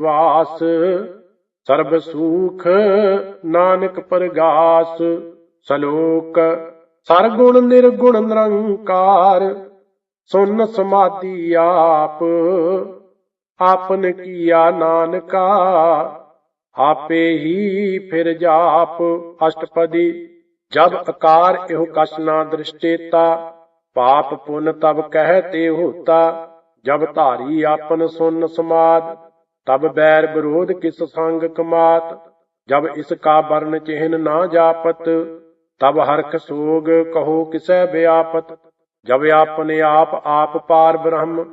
ਵਾਸ। ਸਰਬ ਸੂਖ ਨਾਨਕ ਪਰਗਾਸ। ਸਲੋਕ, ਸਰਗੁਣ ਨਿਰਗੁਣ ਨਿਰੰਕਾਰ। ਸੁਨ ਸਮਾਧੀ ਆਪ, ਆਪਨ ਕੀਆ ਨਾਨਕਾ। ਆਪੇ ਹੀ ਫਿਰ ਜਾਪ, ਅਸ਼ਟਪਦੀ। ਜਬ ਆਕਾਰ ਇਹੋ ਕਛ ਨਾ ਦ੍ਰਿਸ਼ਟੇਤਾ, ਪਾਪ ਪੁਨ ਤਬ ਕਹਿ ਤੇ ਹੋਤਾ। ਜਬ ਧਾਰੀ ਆਪਨ ਸੁਨ ਸਮਾਦ ਤਬ ਬੈਰ ਵਿਰੋਧ ਕਿਸ ਸੰਗ ਕਮਾਤ? ਜਬ ਇਸ ਕਾ ਬਰਨ ਚਿਹਨ ਨਾ ਜਾਪਤ, ਤਬ ਹਰਖ ਸੋਗ ਕਹੋ ਕਿਸੈ ਵਿਆਪਤ? ਜਬ ਆਪਨੇ ਆਪ ਆਪ ਪਾਰ ਬ੍ਰਹਮ,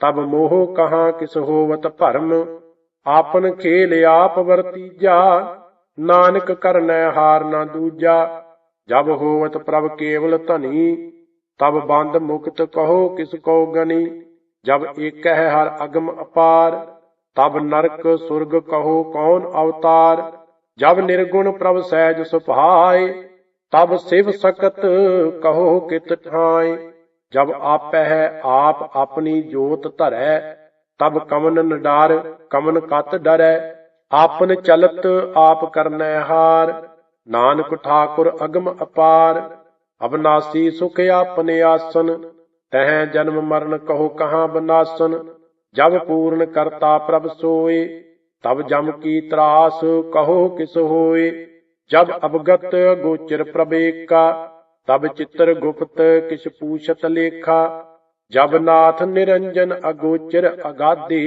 ਤਬ ਮੋਹ ਕਹਾਂ ਕਿਸ ਹੋਵਤ ਭਰਮ? ਆਪਨ ਖੇਲ ਆਪ ਵਰਤੀਜਾ ਨਾਨਕ ਕਰਨੈ ਹਾਰ ਨਾ ਦੂਜਾ। ਜਬ ਹੋਵਤ ਪ੍ਰਭ ਕੇਵਲ ਧਨੀ, ਤਬ ਬੰਦ ਮੁਕਤ ਕਹੋ ਕਿਸ ਕੋ ਗਨੀ? ਜਬ ਏਕਹਿ ਹਰ ਅਗਮ ਅਪਾਰ ਤਬ ਨਰਕ ਸੁਰਗ ਕਹੋ ਕੌਣ ਅਵਤਾਰ? ਜਬ ਨਿਰਗੁਣ ਪ੍ਰਭ ਸਹਿਜ ਸੁਭਾਏ ਤਬ ਸਿਵ ਸਕਤ ਕਹੋ ਕਿਤ ਠਾਏ। ਜਬ ਆਪੈ ਹੈ, ਆਪ ਆਪਣੀ ਜੋਤ ਧਰੈ, ਤਬ ਕਮਨ ਨਡਾਰ ਡਰ ਕਮਨ ਕਤ ਡਰੈ, ਆਪਨ ਚਲਤ ਆਪ ਕਰਨੈ ਹਾਰ। ਨਾਨਕ ਠਾਕੁਰ ਅਗਮ ਅਪਾਰ, ਅਬਨਾਸੀ ਸੁਖ ਆਪਨੇ ਆਸਨ, ਤਹਿ ਜਨਮ ਮਰਨ ਕਹੋ ਕਹਾਂ ਬਨਾਸਨ। ਜਬ ਪੂਰਨ ਕਰਤਾ ਪ੍ਰਭ ਸੋਏ, ਤਬ ਜਮ ਕੀ ਤਰਾਸ ਕਹੋ ਕਿਸ ਹੋਏ। ਜਬ ਅਵਗਤ ਗੋਚਰ ਪ੍ਰਵੇਕਾ ਤਬ ਚਿੱਤਰ ਗੁਪਤ ਕਿਛ ਪੂਛਤ ਲੇਖਾ। ਜਬ ਨਾਥ ਨਿਰੰਜਨ ਅਗੋਚਰ ਅਗਾਧੇ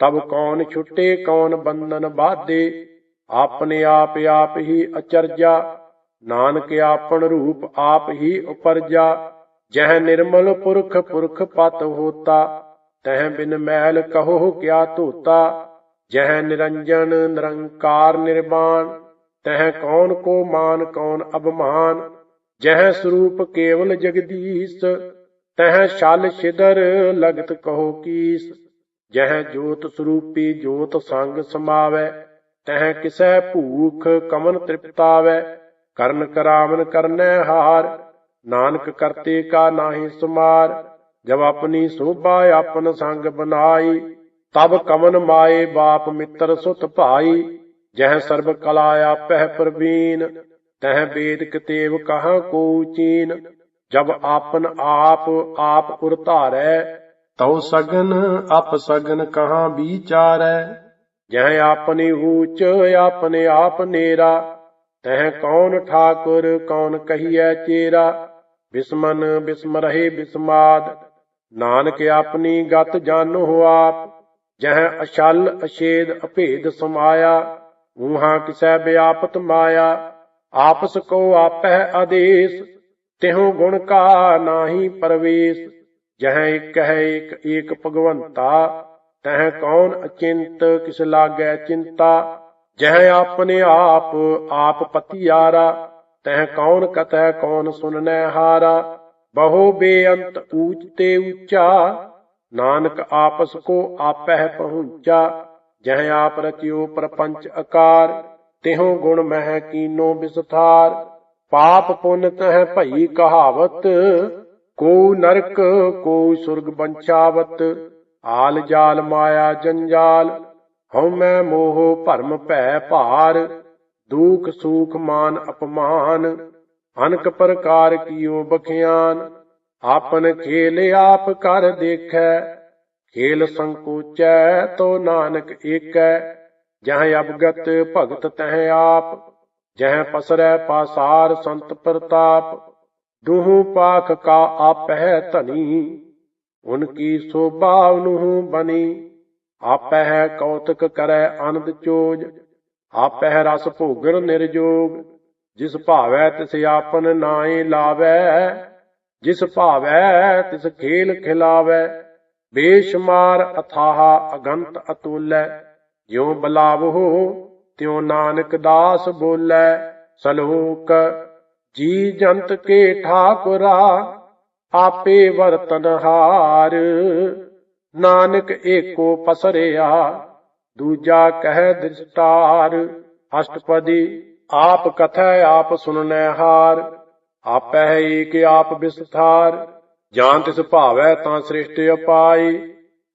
ਤਬ ਕੌਣ ਛੁੱਟੇ, ਕੌਣ ਬੰਧਨ ਬਾਧੇ। ਆਪਣੇ ਆਪ ਆਪ ਹੀ ਅਚਰਜਾ, ਨਾਨਕ ਆਪਣ ਰੂਪ ਆਪ ਹੀ ਉਪਰਜਾ। ਜਹ ਨਿਰਮਲ ਪੁਰਖ ਪੁਰਖ ਪਤ ਹੋਤਾ ਤਹ ਬਿਨ ਮੈਲ ਕਹੋ ਕਿਆ ਧੋਤਾ, ਜਹ ਨਿਰੰਜਨ ਨਿਰੰਕਾਰ ਨਿਰਵਾਣ ਤਹ ਕੌਣ ਕੋ ਮਾਨ ਕੌਣ ਅਭਮਾਨ, ਜਹ ਸਰੂਪ ਕੇਵਲ ਜਗਦੀਸ਼, ਤਹ ਛਲ ਛਿਦਰ ਲਗਤ ਕਹੋ ਕੀਸ, ਜਹ ਜੋਤ ਸਰੂਪੀ ਜੋਤ ਸੰਗ ਸਮਾਵੈ, ਤਹ ਕਿਸੈ ਭੂਖ ਕਮਨ ਤ੍ਰਿਪਤਾਵੈ, ਕਰਨ ਕਰਾਵਨ ਕਰਨੈ ਹਾਰ, ਨਾਨਕ ਕਰਤੇ ਕਾ ਨਾਹੀ ਸੁਮਾਰ ਜਬ ਆਪਣੀ ਸੋਭਾ ਆਪਨ ਸੰਗ ਬਨਾਈ, ਤਬ ਕਮਨ ਮਾਏ ਬਾਪ ਮਿੱਤਰ ਸੁਤ ਭਾਈ। ਜਹ ਸਰਬ ਕਲਾ ਆਪਹਿ ਪ੍ਰਵੀਨ, ਤਹ ਵੇਦ ਕਤੇਵ ਕਹਾ ਕੋ ਚੀਨ। ਜਬ ਆਪਨ ਆਪ ਆਪ ਉਰ ਧਾਰੈ, ਤਉ ਸਗਨ, ਅਪ ਸਗਨ ਕਹਾ ਵਿਚਾਰੈ। ਜਹ ਆਪਨੀ ਊਚ, ਆਪਨੇ ਆਪ ਨੇਰਾ, ਤਹ ਕੌਣ ਠਾਕੁਰ, ਕੌਣ ਕਹੀਐ ਚੇਰਾ। ਬਿਸਮਨ ਬਿਸਮ ਰਹੇ ਬਿਸਮਾਦ ਨਾਨਕ ਆਪਣੀ ਗਤ ਜਾਣੋ ਆਪ, ਜਹ ਅਛਲ ਅਛੇਦ ਅਭੇਦ ਸਮਾਇਆ, ਊਹਾ ਕਿਸੈ ਵਿਆਪਤ ਮਾਇਆ, ਆਪਸ ਕੋ ਆਪਹਿ ਆਦੇਸ, ਤਿਹੁ ਗੁਣ ਕਾ ਨਾਹੀ ਪਰਵੇਸ, ਜਹ ਇਕ ਹੈ ਇਕ ਏਕ ਭਗਵੰਤਾ, ਤਹ ਕੌਣ ਅਚਿੰਤ ਕਿਸ ਲਾਗੈ ਚਿੰਤਾ, ਜਹ ਆਪਣੇ ਆਪ ਆਪ ਪਤਿਆਰਾ, ਤਹ ਕੌਣ ਕਤੈ ਕੌਣ ਸੁਨਨੈ ਹਾਰਾ ਬਹੁ ਬੇਅੰਤ ਊਚ ਤੇ ਉੱਚਾ, ਨਾਨਕ ਆਪਸ ਕੋ ਆਪਹਿ ਪਹੁੰਚਾ, ਜਹ ਆਪ ਰਚਿਓ ਪ੍ਰਪੰਚ ਆਕਾਰ ਤਿਹੁ ਗੁਣ ਮਹਿ ਕੀਨੋ ਵਿਸਥਾਰ ਪਾਪ ਪੁੰਨ ਤਹ ਭਈ ਕਹਾਵਤ, ਕੋ ਨਰਕ ਕੋ ਸੁਰਗ ਬੰਚਾਵਤ ਆਲ ਜਾਲ ਮਾਇਆ ਜੰਜਾਲ, ਹਉ ਮੈਂ ਮੋਹ ਭਰਮ ਭੈ ਭਾਰ, ਦੁਖ ਸੁਖ ਮਾਨ ਅਪਮਾਨ ਅਨਕ ਪ੍ਰਕਾਰ ਕੀਓ ਬਖਿਆਨ, ਆਪਨ ਖੇਲ ਆਪ ਕਰ ਦੇਖੈ, ਖੇਲ ਸੰਕੋਚੈ ਤੋ ਨਾਨਕ ਏਕੈ, ਜਹ ਅਬਗਤ ਭਗਤ ਤਹ ਆਪ, ਜਹ ਪਸਰੈ ਪਾਸਾਰ ਸੰਤ ਪ੍ਰਤਾਪ ਦੁਹੂ ਪਾਖ ਕਾ ਆਪਹਿ ਧਨੀ, ਉਨ ਕੀ ਸੋਭਾ ਉਨਹੂ ਬਨੀ, ਆਪਹਿ ਕੌਤਕ ਕਰੈ ਆਨੰਦ ਚੋਜ, ਆਪਹਿ ਰਸ ਭੋਗਣ ਨਿਰਜੋਗ ਜਿਸ ਭਾਵੈ ਤਿਸ ਆਪਨ ਨਾਏ ਲਾਵੈ, ਜਿਸ ਭਾਵੈ ਤਿਸ ਖੇਲ ਖਿਲਾਵੈ, ਬੇਸ਼ੁਮਾਰ ਅਥਾਹ ਅਗੰਤ ਅਤੁਲੈ, ਜਿਉ ਬਲਾਵੋ ਤਿਉ ਨਾਨਕ ਦਾਸ ਬੋਲੇ, ਸਲੋਕ ਜੀ ਜੰਤ ਕੇ ਠਾਕੁਰਾ, ਆਪੇ ਵਰਤਨ ਹਾਰ, ਨਾਨਕ ਏਕੋ ਪਸਰਿਆ, ਦੂਜਾ ਕਹਿ ਦ੍ਰਿਸ਼ਟਾਰ ਅਸ਼ਟਪਦੀ ਆਪ ਕਥੈ ਆਪ ਸੁਨਨੈ ਹਾਰ, ਆਪੈ ਏਕ ਆਪ ਵਿਸਥਾਰ ਜਾਂ ਤਿਸ ਭਾਵੈ ਤਾਂ ਸ੍ਰਿਸ਼ਟ ਅਪਾਈ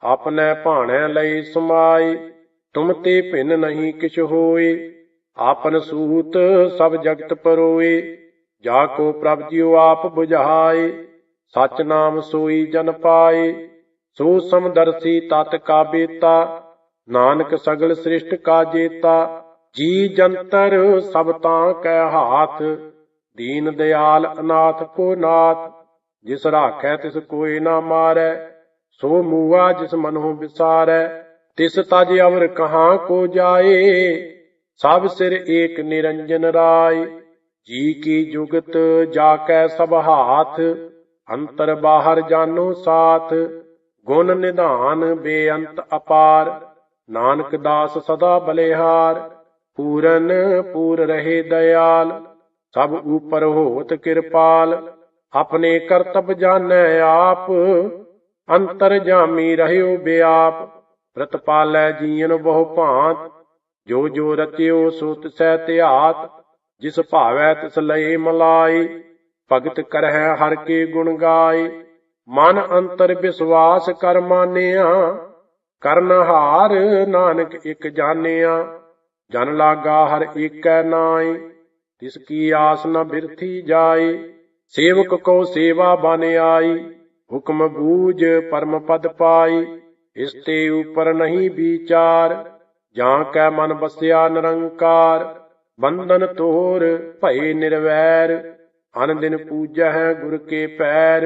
ਆਪਨੇ ਭਾਣੈ ਲਈ ਸਮਾਈ, ਤੁਮ ਤੇ ਭਿੰਨ ਨਹੀਂ ਕਿਛ ਹੋਏ ਆਪਨ ਸੂਤ ਸਭ ਜਗਤ ਪਰੋਏ ਜਾ ਕੋ ਪ੍ਰਭ ਜਿਉ ਆਪ 부ਝਾਏ ਸਚ ਨਾਮ ਸੋਈ ਜਨ ਪਾਏ ਸੋ ਸਮਦਰਸੀ ਤਤ ਕਾ ਬੇਤਾ, ਨਾਨਕ ਸਗਲ ਸ੍ਰਿਸ਼ਟ ਕਾ ਜੇਤਾ ਜੀ ਜੰਤਰ ਸਭ ਤਾਂ ਕੈ ਹਾਥ, ਦੀਨ ਦਿਆਲ ਅਨਾਥ ਕੋ ਨਾਥ, ਜਿਸ ਰਾਖੈ ਤਿਸ ਕੋਈ ਨਾ ਮਾਰੈ, ਸੋ ਮੂਆ ਜਿਸ ਮਨਹੁ ਵਿਸਾਰੈ, ਤਿਸ ਤਜ ਅਵਰ ਕਹਾ ਕੋ ਜਾਏ, ਸਭ ਸਿਰ ਏਕ ਨਿਰੰਜਨ ਰਾਏ, ਜੀ ਕੀ ਜੁਗਤ ਜਾ ਕੈ ਸਭ ਹਾਥ, ਅੰਤਰ ਬਾਹਰ ਜਾਨੋ ਸਾਥ, ਗੁਣ ਨਿਧਾਨ ਬੇਅੰਤ ਅਪਾਰ, ਨਾਨਕ ਦਾਸ ਸਦਾ ਬਲਿਹਾਰ ਪੂਰਨ, ਪੂਰ ਰਹੇ ਦਇਆਲ, ਸਭ ਉਪਰ ਹੋਤ ਕਿਰਪਾਲ, ਆਪਣੇ ਕਰਤਬ ਜਾਣੈ ਆਪ, ਅੰਤਰ ਜਾਮੀ ਰਹਿਓ ਬਿਆਪ ਪ੍ਰਤਪਾਲੈ ਜੀਵਨ ਬਹੁ ਭਾਂਤ, ਜੋ ਜੋ ਰਚਿਓ ਸੋ ਤਿਸੈ ਧਿਆਤ ਜਿਸ ਭਾਵੈ ਤਿਸ ਲਏ ਮਲਾਈ, ਭਗਤ ਕਰਹਿ ਹਰ ਕੇ ਗੁਣ ਗਾਏ ਮਨ ਅੰਤਰ ਵਿਸ਼ਵਾਸ ਕਰ ਮਾਨਿਆ ਕਰਨ ਹਾਰ ਨਾਨਕ ਇਕ ਜਾਣਿਆ ਜਨ ਲਾਗਾ ਹਰ ਏਕੈ ਨਾਈ, ਤਿਸ ਕੀ ਆਸ ਨ ਬਿਰਥੀ ਜਾਏ ਸੇਵਕ ਕੋ ਸੇਵਾ ਬਨ ਆਈ, ਹੁਕਮ ਬੂਝ ਪਰਮ ਪਦ ਪਾਈ, ਇਸ ਤੇ ਉਪਰ ਨਹੀਂ ਵਿਚਾਰ, ਜਾਂ ਕੈ ਮਨ ਬਸਿਆ ਨਿਰੰਕਾਰ, ਬੰਧਨ ਤੋਰ ਭਏ ਨਿਰਵੈਰ ਅਨ ਦਿਨ ਪੂਜੈ ਗੁਰ ਕੇ ਪੈਰ,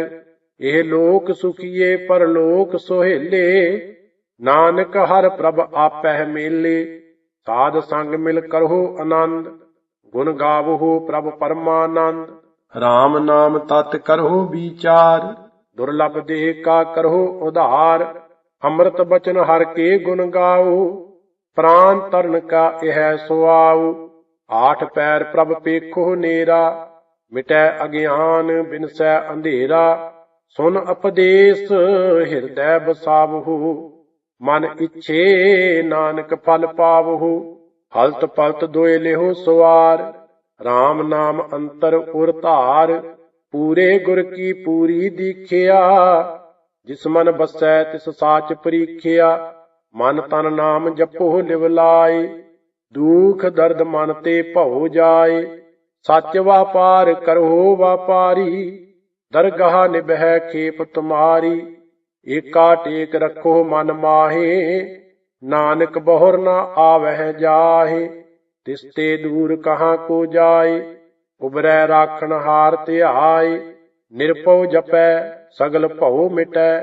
ਇਹ ਲੋਕ ਸੁਖੀਏ ਪਰਲੋਕ ਸੁਹੇਲੇ, ਨਾਨਕ ਹਰ ਪ੍ਰਭ ਆਪਹਿ ਮੇਲੇ ਸਾਧ ਸੰਗ ਮਿਲ ਕਰਹੁ ਆਨੰਦ ਗੁਣ ਗਾਵਹੁ ਪ੍ਰਭ ਪਰਮਾਨੰਦ। RAM ਨਾਮ ਤਤ ਕਰਹੁ ਵਿਚਾਰ। ਦੁਰਲਭ ਦੇਹ ਕਾ ਕਰਹੁ ਉਧਾਰ ਅੰਮ੍ਰਿਤ ਬਚਨ ਹਰ ਕੇ ਗੁਣ ਗਾਓ ਪ੍ਰਾਨ ਤਰਨ ਕਾ ਇਹ ਸੁਆਉ ਆਠ ਪੈਰ ਪ੍ਰਭ ਪੇਖੋ ਨੇਰਾ। ਮਿਟੈ ਅਗਿਆਨ ਬਿਨਸੈ ਅੰਧੇਰਾ ਸੁਨ ਉਪਦੇਸ਼ ਹਿਰਦੈ ਬਸਾਵਹੁ ਮਨ ਇਛੇ ਨਾਨਕ ਫਲ ਪਾਵਹੁ, ਹਲਤ ਪਲਤ ਦੋਇ ਲਿਹੁ ਸਵਾਰ RAM ਨਾਮ ਅੰਤਰ ਉਰ ਧਾਰ, ਪੂਰੇ ਗੁਰ ਕੀ ਪੂਰੀ ਦੀਖਿਆ। ਜਿਸ ਮਨ ਬਸੈ ਤਿਸ ਸਾਚ ਪਰੀਖਿਆ, ਮਨ ਤਨ ਨਾਮ ਜਪੋ ਲਿਵ ਲਾਏ। ਦੁਖ ਦਰਦ ਮਨ ਤੇ ਭਉ ਜਾਏ, ਸੱਚ ਵਾਪਾਰ ਕਰੋ ਵਾਪਾਰੀ। ਦਰਗਾਹ ਨਿਭੈ ਖੇਪ ਤੁਮਾਰੀ। ਏਕਾ ਟੇਕ ਰੱਖੋ ਮਨ ਮਾਹੇ, ਨਾਨਕ ਬਹੁਰ ਨਾ ਆਵਹਿ ਜਾਹੇ ਤਿਸ ਤੇ ਦੂਰ ਕਹਾਂ ਕੋ ਜਾਏ, ਉਬਰੈ ਰਾਖਣ ਹਾਰ ਧਿਆਏ, ਨਿਰਭਉ ਜਪੈ, ਸਗਲ ਭਉ ਮਿਟੈ,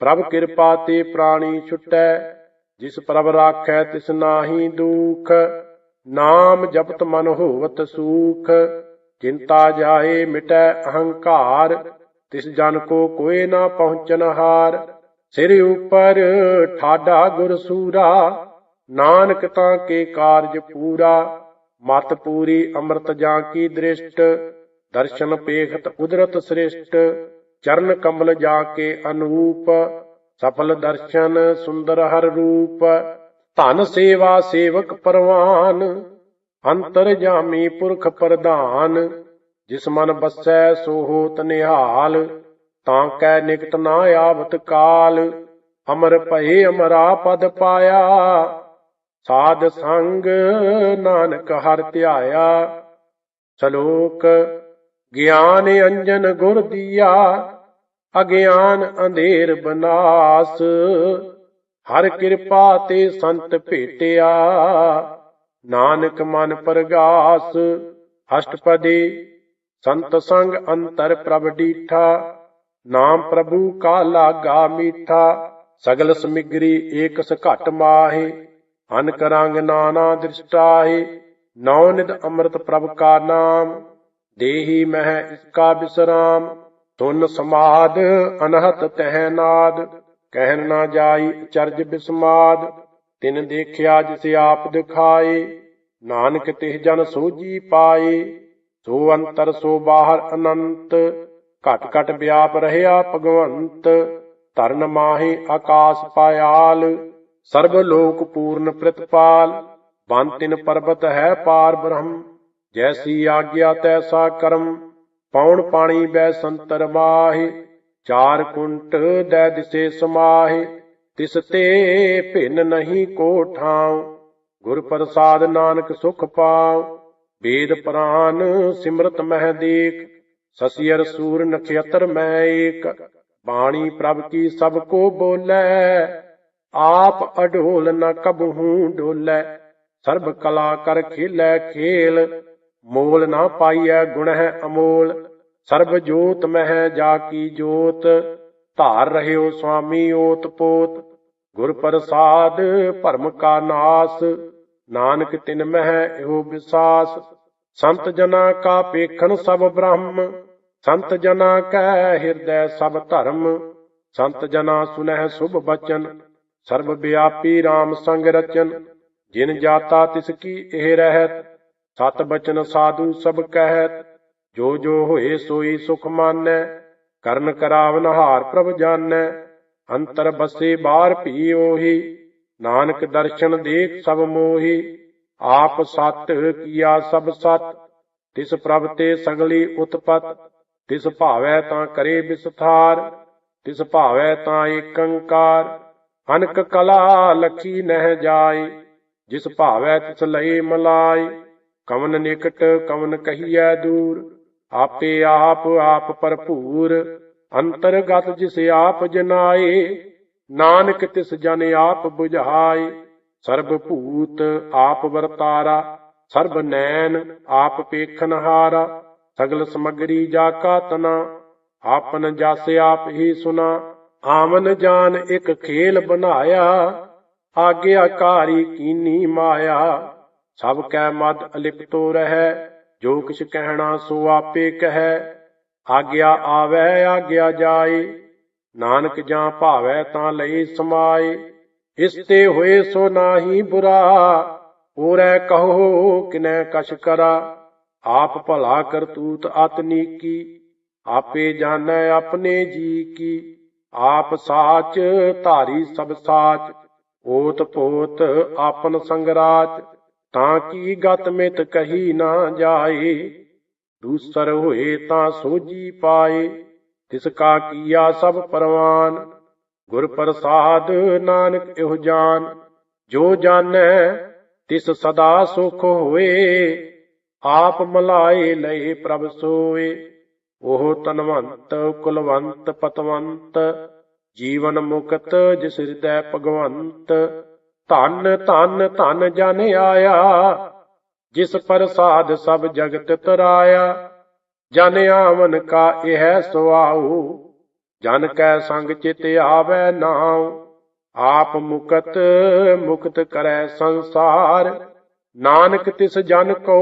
ਪ੍ਰਭ ਕਿਰਪਾ ਤੇ ਪ੍ਰਾਣੀ ਛੁਟੈ, ਜਿਸ ਪ੍ਰਭ ਰਾਖੈ ਤਿਸ ਨਾਹੀ ਦੁਖ, ਨਾਮ ਜਪਤ ਮਨ ਹੋਵਤ ਸੂਖ, ਚਿੰਤਾ ਜਾਏ ਮਿਟੈ ਅਹੰਕਾਰ ਤਿਸ ਜਨ ਕੋ ਕੋਏ ਨਾ ਪਹੁੰਚਨ ਹਾਰ। ਸਿਰ ਉਪਰ ਠਾਡਾ ਗੁਰ ਸੂਰਾ। ਨਾਨਕ ਤਾਂ ਕੇ ਕਾਰਜ ਪੂਰਾ। ਮਤ ਪੂਰੀ ਅੰਮ੍ਰਿਤ ਜਾਂ ਕੀ ਦ੍ਰਿਸ਼ਟ। ਦਰਸ਼ਨ ਪੇਖਤ ਉਦਰਤ ਸ੍ਰਿਸ਼ਟ। ਚਰਨ ਕਮਲ ਜਾ ਕੇ ਅਨੂਪ। ਸਫਲ ਦਰਸ਼ਨ ਸੁੰਦਰ ਹਰ ਰੂਪ। ਧਨ ਸੇਵਾ ਸੇਵਕ ਪਰਵਾਨ। ਅੰਤਰ ਜਾਮੀ ਪੁਰਖ ਪ੍ਰਧਾਨ। ਜਿਸ ਮਨ ਬਸੈ ਸੋ ਹੋਤ ਨਿਹਾਲ, ਤਾਂ ਕੈ ਨਿਕਟ ਨਾ ਆਵਤ ਕਾਲ, ਅਮਰ ਭਏ ਅਮਰਾ ਪਦ ਪਾਇਆ। ਸਾਧ ਸੰਗ ਨਾਨਕ ਹਰ ਧਿਆਇਆ, ਸ਼ਲੋਕ ਗਿਆਨ ਅੰਜਨ ਗੁਰ ਦੀਆ, ਅਗਿਆਨ ਅੰਧੇਰ ਬਨਾਸ, ਹਰ ਕਿਰਪਾ ਤੇ ਸੰਤ ਭੇਟਿਆ। ਨਾਨਕ ਮਨ ਪਰਗਾਸ, ਅਸ਼ਟਪਦੀ ਸੰਤ ਸੰਗ ਅੰਤਰ ਪ੍ਰਭ ਡੀਠਾ, ਨਾਮ ਪ੍ਰਭੂ ਕਾ ਲਾਗਾ ਮੀਠਾ, ਸਗਲ ਸਮਿਗਰੀ ਏਕਸ ਘਟ ਮਾਹੇ, ਅਨਕ ਰੰਗ ਨਾਨਾ ਦ੍ਰਿਸ਼ਟਾਹੇ ਨੌ ਨਿਦ ਅੰਮ੍ਰਿਤ ਪ੍ਰਭ ਕਾ ਨਾਮ, ਦੇਹੀ ਮਹਿ ਇਸਕਾ ਬਿਸਰਾਮ ਤੁਨ ਸਮਾਦ ਅਨਹਤ ਤਹਿ ਨਾਦ ਕਹਿਨ ਨਾ ਜਾਈ ਚਰਜ ਬਿਸਮਾਦ, ਤਿਨ ਦੇਖਿਆ ਜਿਸ ਆਪ ਦਿਖਾਏ, ਨਾਨਕ ਤਿਹ ਜਨ ਸੋਜੀ ਪਾਏ। ਸੋ ਅੰਤਰ ਸੋ ਬਾਹਰ ਅਨੰਤ ਘਟ ਘਟ ਵਿਆਪ ਰਹਿਆ ਭਗਵੰਤ, ਤਰਨ ਮਾਹੇ ਆਕਾਸ ਪਾਇਆਲ, ਸਰਬ ਲੋਕ ਪੂਰਨ ਪ੍ਰਤਪਾਲ ਬੰਨ ਪਰਬਤ ਹੈ ਪਾਰ ਬ੍ਰਹਮ, ਜੈਸੀ ਆਗਿਆ ਤੈਸਾ ਕਰਮ, ਪੌਣ ਪਾਣੀ ਬੈ ਸੰਤਰ ਮਾਹੇ ਚਾਰ ਕੁੰਟ ਦੈ ਦਿਸੇ ਸਮਾਹੇ, ਤਿਸ ਤੇ ਭਿੰਨ ਨਹੀਂ ਕੋ ਠਾਉ, ਗੁਰ ਪ੍ਰਸਾਦ ਨਾਨਕ ਸੁਖ ਪਾਉ। ਵੇਦ ਪ੍ਰਾਨ ਸਿਮਰਤ ਮਹਿ ਦੇਖ ਸਸਿਅਰ ਸੂਰ ਨਖਯਤਰ ਮੈਂ ਏਕ। ਬਾਣੀ ਪ੍ਰਭ ਕੀ ਸਭ ਕੋ ਬੋਲੇ, ਆਪ ਅਢੋਲ ਨ ਕਬਹੂ ਡੋਲੇ। ਸਰਬ ਕਲਾ ਕਰ ਖੇਲੇ ਖੇਲ, ਮੋਲ ਨਾ ਪਾਈਐ ਗੁਣ ਹੈ ਅਮੋਲ। ਸਰਬ ਜੋਤ ਮਹਿ ਜਾ ਕੀ ਜੋਤ, ਧਾਰ ਰਹਿਓ ਸੁਆਮੀ ਓਤ ਪੋਤ। ਗੁਰ ਪ੍ਰਸਾਦ ਭਰਮ ਕਾ ਨਾਸ ਨਾਨਕ ਤਿਨ ਮਹਿ ਇਹੋ ਵਿਸਾਸ ਸੰਤ ਜਨਾ ਕਾ ਪੇਖਣ ਸਭ ਬ੍ਰਹਮ, ਸੰਤ ਜਨਾ ਕੈ ਹਿਰਦੈ ਸਭ ਧਰਮ, ਸੰਤ ਜਨਾ ਸੁਨਹਿ ਸੁਭ ਬਚਨ, ਸਰਬ ਵਿਆਪੀ RAM ਸੰਗ ਰਚਨ, ਜਿਨ ਜਾਤਾ ਤਿਸ ਕੀ ਇਹ ਰਹਿਤ, ਸਤ ਬਚਨ ਸਾਧੂ ਸਭ ਕਹਿਤ, ਜੋ ਜੋ ਹੋਏ ਸੋਈ ਸੁਖ ਮਾਨੈ, ਕਰਨ ਕਰਾਵਨ ਹਾਰ ਪ੍ਰਭ ਜਾਣੈ ਅੰਤਰ ਬਸੇ ਬਾਹਰ ਭੀ ਉਹੀ ਨਾਨਕ ਦਰਸ਼ਨ ਦੇਖ ਸਭ ਮੋਹੀ, ਆਪ ਸਤ ਕੀਆ ਸਭ ਸਤ ਤਿਸ ਪ੍ਰਭ ਤੇ ਸਗਲੀ ਉਤਪਤ, ਤਿਸ ਭਾਵੈ ਤਾਂ ਕਰੇ ਵਿਸਥਾਰ, ਤਿਸ ਭਾਵੈ ਤਾਂ ਏਕੰਕਾਰ, ਅਨਕ ਕਲਾ ਲਖੀ ਨਹਿ ਜਾਏ, ਜਿਸ ਭਾਵੈ ਤਿਸ ਲਈ ਮਲਾਈ ਕਵਨ ਨਿਕਟ ਕਵਨ ਕਹੀਐ ਦੂਰ, ਆਪੇ ਆਪ ਆਪ ਭਰਪੂਰ, ਅੰਤਰਗਤ ਜਿਸ ਆਪ ਜਨਾਏ ਨਾਨਕ ਤਿਸ ਜਨ ਆਪ 부ਝਾਏ ਸਰਬ ਭੂਤ ਆਪ ਵਰਤਾਰਾ, ਸਰਬ ਨੈਣ ਆਪ ਪੇਖਨਹਾਰਾ ਸਗਲ ਸਮਗਰੀ ਜਾ ਕਾ ਤਨਾ, ਆਪਨ ਜਸ ਆਪ ਹੀ ਸੁਨਾ ਆਮਨ ਜਾਨ ਇਕ ਖੇਲ ਬਣਾਇਆ ਆਗਿਆਕਾਰੀ ਕੀਨੀ ਮਾਇਆ, ਸਭ ਕੈ ਮਦ ਅਲਿਪਤੋ ਰਹਿ, ਜੋ ਕਿਛ ਕਹਿਣਾ ਸੋ ਆਪੇ ਕਹੈ, ਆਗਿਆ ਆਵੈ, ਆਗਿਆ ਜਾਏ ਨਾਨਕ ਜਾਂ ਭਾਵੈ ਤਾਂ ਲਈ ਸਮਾਏ, ਇਸ ਤੇ ਹੋਏ ਸੋ ਨਾਹੀ ਬੁਰਾ ਓਰੈ ਕਹੋ ਕਿਨੈ ਕਛ ਕਰਾ, ਆਪ ਭਲਾ ਕਰਤੂਤ ਅਤਨੀ ਕੀ ਆਪੇ ਜਾਣੈ ਆਪਣੇ ਜੀ ਕੀ, ਆਪ ਸਾਚ ਧਾਰੀ ਸਭ ਸਾਚ, ਓਤ ਪੋਤ ਆਪਨ ਸੰਗਰਾਚ ਤਾਂ ਕੀ ਗਤ ਮਿਤ ਕਹੀ ਨਾ ਜਾਏ, ਦੂਸਰ ਹੋਏ ਤਾਂ ਸੋਜੀ ਪਾਏ। ਤਿਸ ਕਾ ਕੀਆ ਸਭ ਪਰਵਾਨ, ਗੁਰ ਪ੍ਰਸਾਦ ਨਾਨਕ ਇਹੋ ਜਾਨ। ਜੋ ਜਾਣੈ ਤਿਸ ਸਦਾ ਸੁਖ ਹੋਏ, ਆਪ ਮਲਾਏ ਲਏ ਪ੍ਰਭ ਸੋਏ। ਉਹ ਤਨਵੰਤ, ਕੁਲਵੰਤ, ਪਤਵੰਤ, ਜੀਵਨ ਮੁਕਤ ਜਿਸ ਹਿਰਦੈ ਭਗਵੰਤ। ਧਨ ਧਨ ਧਨ ਜਨ ਆਇਆ, ਜਿਸ ਪ੍ਰਸਾਦ ਸਭ ਜਗਤ ਤਰਾਇਆ। ਜਨ ਆਵਨ ਕਾ ਇਹ ਸੁਆਉ, ਜਨ ਕੈ ਸੰਗ ਚਿਤ ਆਵੈ ਨਾਉ, ਆਪ ਮੁਕਤ ਮੁਕਤ ਕਰੈ ਸੰਸਾਰ, ਨਾਨਕ ਤਿਸ ਜਨ ਕੋ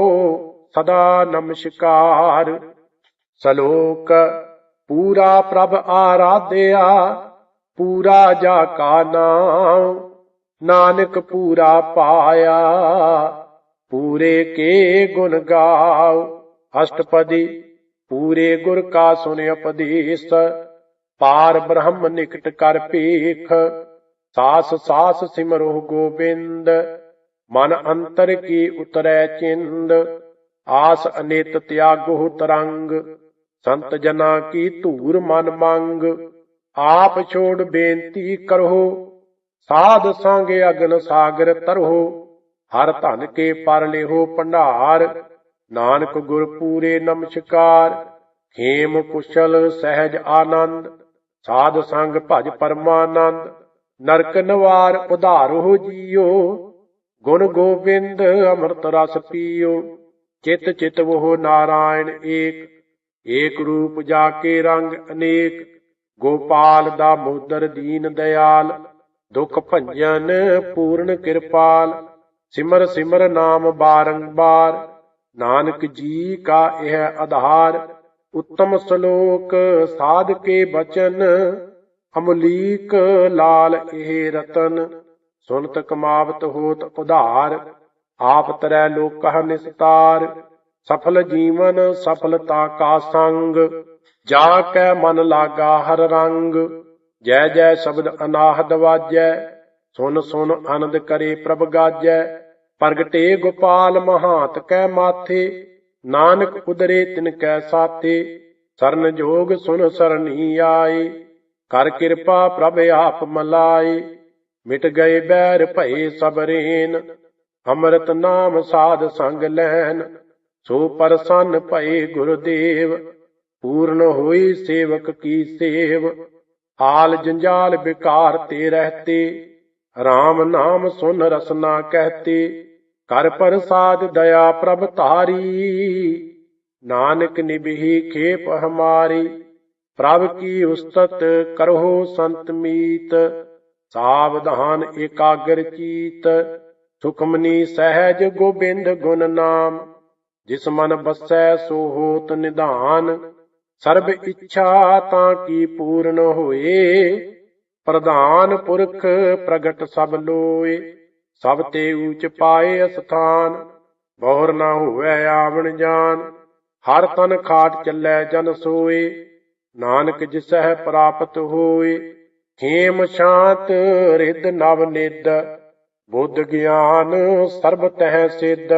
ਸਦਾ ਨਮਸਕਾਰ। ਸਲੋਕ, ਪੂਰਾ ਪ੍ਰਭ ਆਰਾਧਿਆ, ਪੂਰਾ ਜਾ ਕਾ ਨਾਮ ਨਾਨਕ ਪੂਰਾ ਪਾਇਆ, ਪੂਰੇ ਕੇ ਗੁਣ ਗਾਓ ਅਸ਼ਟਪਦੀ ਪੂਰੇ ਗੁਰ ਕਾ ਸੁਨ ਉਪਦੇਸ਼ ਪਾਰ ਬ੍ਰਹਮ ਨਿਕਟ ਕਰ ਭੇਖ। ਸਾਸ ਸਾਸ ਸਿਮਰੋ ਗੋਬਿੰਦ, ਮਨ ਅੰਤਰ ਕੀ ਉਤਰੈ ਚਿੰਦ। ਆਸ ਅਨੇਤ ਤਿਆਗੋ ਤਰੰਗ, ਸੰਤ ਜਨਾ ਕੀ ਧੂਰ ਮਨ ਮੰਗ। ਆਪ ਛੋੜ ਬੇਨਤੀ ਕਰੋ, ਸਾਧ ਸੰਗ ਅਗਨ ਸਾਗਰ ਤਰੋ। ਹਰ ਧਨ ਕੇ ਪਰ ਲਿਹੋ ਭੰਡਾਰ ਨਾਨਕ ਗੁਰ ਪੂਰੇ ਨਮਸਕਾਰ। ਖੇਮ ਕੁਸ਼ਲ ਸਹਿਜ ਆਨੰਦ। ਸਾਧ ਸੰਗ ਭਜ ਪਰਮਾਨੰਦ। ਨਰਕ ਨਵਾਰ ਉਧਾਰੋ ਜੀਓ। ਗੁਣ ਗੋਬਿੰਦ ਅੰਮ੍ਰਿਤ ਰਸ ਪੀਓ। ਚਿਤ ਚਿਤ ਉਹ ਨਾਰਾਇਣ ਏਕ। ਏਕ ਰੂਪ ਜਾ ਕੇ ਰੰਗ ਅਨੇਕ। ਗੋਪਾਲ ਦਾ ਮੋਦਰ ਦੀਨ ਦਇਆਲ ਦੁਖ ਭੰਜਨ ਪੂਰਨ ਕਿਰਪਾਲ। ਸਿਮਰ ਸਿਮਰ ਨਾਮ ਬਾਰੰਬਾਰ। ਨਾਨਕ ਜੀ ਕਾ ਇਹ ਆਧਾਰ, ਉੱਤਮ ਸ਼ਲੋਕ ਸਾਧ ਕੇ ਬਚਨ, ਅਮਲੀਕ ਲਾਲ ਇਹ ਰਤਨ, ਸੁਨਤ ਕਮਾਵਤ ਹੋਤ ਉਧਾਰ, ਆਪ ਤਰੈ ਲੋਕਹ ਨਿਸਤਾਰ, ਸਫਲ ਜੀਵਨ ਸਫਲਤਾ ਕਾ ਸੰਗ, ਜਾ ਕੈ ਮਨ ਲਾਗਾ ਹਰ ਰੰਗ, ਜੈ ਜੈ ਸ਼ਬਦ ਅਨਾਹਦ ਵਾਜੈ, ਸੁਨ ਸੁਨ ਆਨੰਦ ਕਰੇ ਪ੍ਰਭ ਗਾਜੈ ਪ੍ਰਗਟੇ ਗੋਪਾਲ ਮਹਾਤ ਕੈ ਮਾਥੇ, ਨਾਨਕ ਉਦਰੇ ਤਿਨ ਕੈ ਸਾਥੇ, ਸਰਨ ਜੋਗ ਸੁਨ ਸਰਣੀ ਆਏ, ਕਰ ਕਿਰਪਾ ਪ੍ਰਭ ਆਪ ਮਲਾਏ, ਮਿਟ ਗਏ ਬੈਰ ਭਏ ਸਬਰੇਨ ਅੰਮ੍ਰਿਤ ਨਾਮ ਸਾਧ ਸੰਗ ਲੈਨ, ਸੋ ਪਰਸੰਨ ਭਏ ਗੁਰਦੇਵ, ਪੂਰਨ ਹੋਈ ਸੇਵਕ ਕੀ ਸੇਵ, ਹਾਲ ਜੰਜਾਲ ਵਿਕਾਰ ਤੇ ਰਹਤੇ RAM ਨਾਮ ਸੁਨ ਰਸਨਾ ਕਹਤੇ ਕਰ ਪ੍ਰਸਾਦ ਦਇਆ ਪ੍ਰਭ ਤਾਰੀ ਨਾਨਕ ਨਿਭੀ ਖੇਪ ਹਮਾਰੀ। ਪ੍ਰਭ ਕੀ ਉਸਤਤ ਕਰੋ ਸੰਤ ਮੀਤ। ਸਾਵਧਾਨ ਏਕਾਗਰ ਚੀਤ। ਸੁਖਮਨੀ ਸਹਿਜ ਗੋਬਿੰਦ ਗੁਣ ਨਾਮ। ਜਿਸ ਮਨ ਬਸੈ ਸੋ ਹੋਤ ਨਿਧਾਨ। ਸਰਬ ਇੱਛਾ ਤਾਂ ਕੀ ਪੂਰਨ ਹੋਏ। ਪ੍ਰਧਾਨ ਪੁਰਖ ਪ੍ਰਗਟ ਸਭ ਲੋਏ। ਸਭ ਤੇ ਊਚ ਪਾਏ ਅਸਥਾਨ, ਬਹੁਰ ਨਾ ਹੋਵੇ ਆਵਣ ਜਾਨ। ਹਰ ਤਨ ਖਾਟ ਚੱਲੈ ਜਨ ਸੋਏ, ਨਾਨਕ ਜਿਸਹਿ ਪ੍ਰਾਪਤ ਹੋਏ। ਖੇਮ ਸ਼ਾਂਤ ਰਿਦ ਨਵ ਨਿਦ ਬੁੱਧ ਗਿਆਨ ਸਰਬ ਤਹਿ ਸਿੱਧ।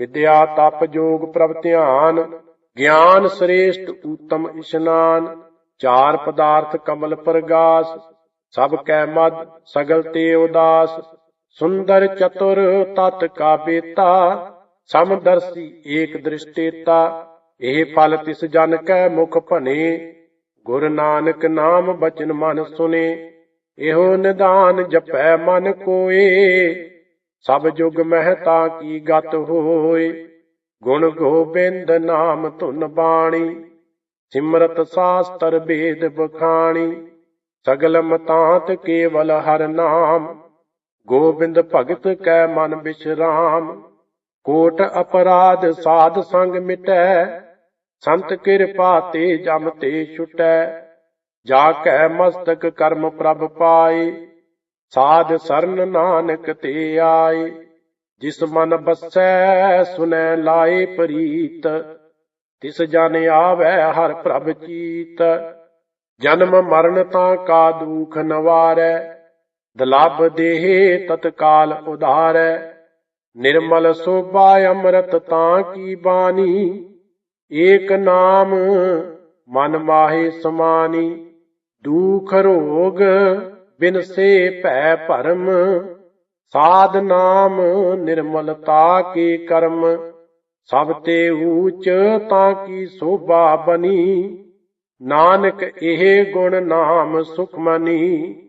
ਵਿਦਿਆ ਤਪ ਜੋਗ ਪ੍ਰਭ ਧਿਆਨ, ਗਿਆਨ ਸ੍ਰੇਸ਼ਟ ਊਤਮ ਇਸ਼ਨਾਨ। ਚਾਰ ਪਦਾਰਥ ਕਮਲ ਪ੍ਰਗਾਸ, ਸਭ ਕੈ ਮਦ ਸਗਲ ਤੇ ਉਦਾਸ। ਸੁੰਦਰ ਚਤੁਰ ਤਤ ਕਾ ਬੇਤਾ ਸਮਦਰਸੀ ਏਕ ਦ੍ਰਿਸ਼ਟੇਤਾ, ਇਹ ਫਲ ਤਿਸ ਜਨ ਕੈ ਮੁਖ ਭਨੇ। ਗੁਰ ਨਾਨਕ ਨਾਮ ਬਚਨ ਮਨ ਸੁਨੇ, ਇਹੋ ਨਿਦਾਨ ਜਪੈ ਮਨ ਕੋਏ। ਸਭ ਜੁਗ ਮਹਿਤਾ ਕੀ ਗਤ ਹੋਏ, ਗੁਣ ਗੋਬਿੰਦ ਨਾਮ ਧੁਨ ਬਾਣੀ। ਸਿਮਰਤ ਸਾਸਤਰ ਬੇਦ ਬਖਾਣੀ ਸਗਲ ਮਤਾਂਤ ਕੇਵਲ ਹਰ ਨਾਮ। ਗੋਬਿੰਦ ਭਗਤ ਕੈ ਮਨ ਬਿਸ਼ਰਾਮ ਕੋਟ ਅਪਰਾਧ ਸਾਧ ਸੰਗ ਮਿਟੈ, ਸੰਤ ਕਿਰਪਾ ਤੇ ਜਮ ਤੇ ਛੁਟੈ। ਜਾ ਕੈ ਮਸਤਕ ਕਰਮ ਪ੍ਰਭ ਪਾਏ, ਸਾਧ ਸਰਨ ਨਾਨਕ ਤੇ ਆਏ। ਜਿਸ ਮਨ ਬਸੈ, ਸੁਨੈ ਲਾਏ ਪ੍ਰੀਤ। ਤਿਸ ਜਨ ਆਵੈ, ਹਰ ਪ੍ਰਭ ਚੀਤ। ਜਨਮ ਮਰਨ ਤਾਂ ਕਾ ਦੁਖ ਨਵਾਰੈ ਦਲਬ ਦੇਹੇ ਤਤਕਾਲ ਉਧਾਰੈ, ਨਿਰਮਲ ਸੋਭਾ ਅੰਮ੍ਰਿਤ ਤਾਂ ਕੀ ਬਾਣੀ? ਏਕ ਨਾਮ ਮਨ ਮਾਹੇ ਸਮਾਨੀ, ਦੁਖ ਰੋਗ ਬਿਨਸੇ ਭੈ ਭਰਮ। ਸਾਧ ਨਾਮ ਨਿਰਮਲਤਾ ਕੇ ਕਰਮ, ਸਭ ਤੇ ਊਚ ਤਾਂ ਕੀ ਸੋਭਾ ਬਣੀ ਨਾਨਕ ਇਹ ਗੁਣ ਨਾਮ ਸੁਖਮਨੀ